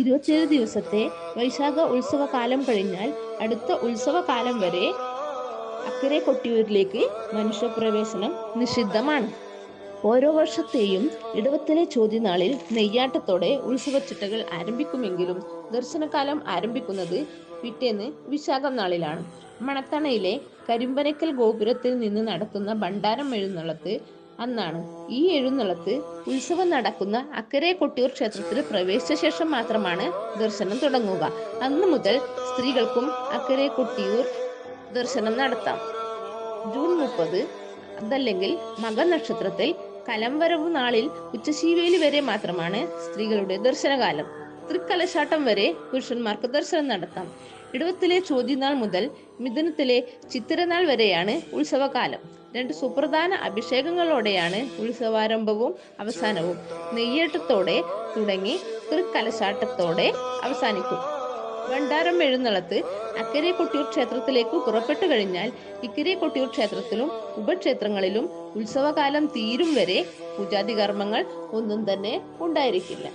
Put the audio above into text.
ഇരുപത്തിയേഴ് ദിവസത്തെ വൈശാഖ ഉത്സവകാലം കഴിഞ്ഞാൽ അടുത്ത ഉത്സവകാലം വരെ അക്കരെ കൊട്ടിയൂരിലേക്ക് മനുഷ്യപ്രവേശനം നിഷിദ്ധമാണ്. ഓരോ വർഷത്തെയും ഇടവത്തിലെ ചോദ്യനാളിൽ നെയ്യാട്ടത്തോടെ ഉത്സവച്ചിട്ടകൾ ആരംഭിക്കുമെങ്കിലും ദർശനകാലം ആരംഭിക്കുന്നത് പിറ്റേന്ന് വിശാഖം നാളിലാണ്. മണത്തണയിലെ കരിമ്പനക്കൽ ഗോപുരത്തിൽ നിന്ന് നടത്തുന്ന ഭണ്ഡാരം എഴുന്നള്ളത്ത് അന്നാണ് ഈ എഴുന്നള്ളത്ത് ഉത്സവം നടക്കുന്ന അക്കരെ കൊട്ടിയൂർ ക്ഷേത്രത്തിൽ പ്രവേശിച്ച ശേഷം മാത്രമാണ് ദർശനം തുടങ്ങുക. അന്ന് മുതൽ സ്ത്രീകൾക്കും അക്കരെ കൊട്ടിയൂർ ദർശനം നടത്താം. ജൂൺ മുപ്പത് അതല്ലെങ്കിൽ മക മകനക്ഷത്രത്തിൽ കലംവരവ് നാളിൽ ഉച്ചശീവേലി വരെ മാത്രമാണ് സ്ത്രീകളുടെ ദർശനകാലം. തൃക്കലശാട്ടം വരെ പുരുഷന്മാർക്ക് ദർശനം നടത്താം. ഇടവത്തിലെ ചോദ്യനാൾ മുതൽ മിഥുനത്തിലെ ചിത്തിരനാൾ വരെയാണ് ഉത്സവകാലം. രണ്ട് സുപ്രധാന അഭിഷേകങ്ങളോടെയാണ് ഉത്സവാരംഭവും അവസാനവും. നെയ്യേട്ടത്തോടെ തുടങ്ങി തൃക്കലശാട്ടത്തോടെ അവസാനിക്കും. ഭണ്ഡാരം എഴുന്നള്ളത്ത് അക്കരെ കൊട്ടിയൂർ ക്ഷേത്രത്തിലേക്ക് പുറപ്പെട്ടു കഴിഞ്ഞാൽ ഇക്കരെ കൊട്ടിയൂർ ക്ഷേത്രത്തിലും ഉപക്ഷേത്രങ്ങളിലും ഉത്സവകാലം തീരും വരെ പൂജാതി കർമ്മങ്ങൾ ഒന്നും തന്നെ ഉണ്ടായിരിക്കില്ല.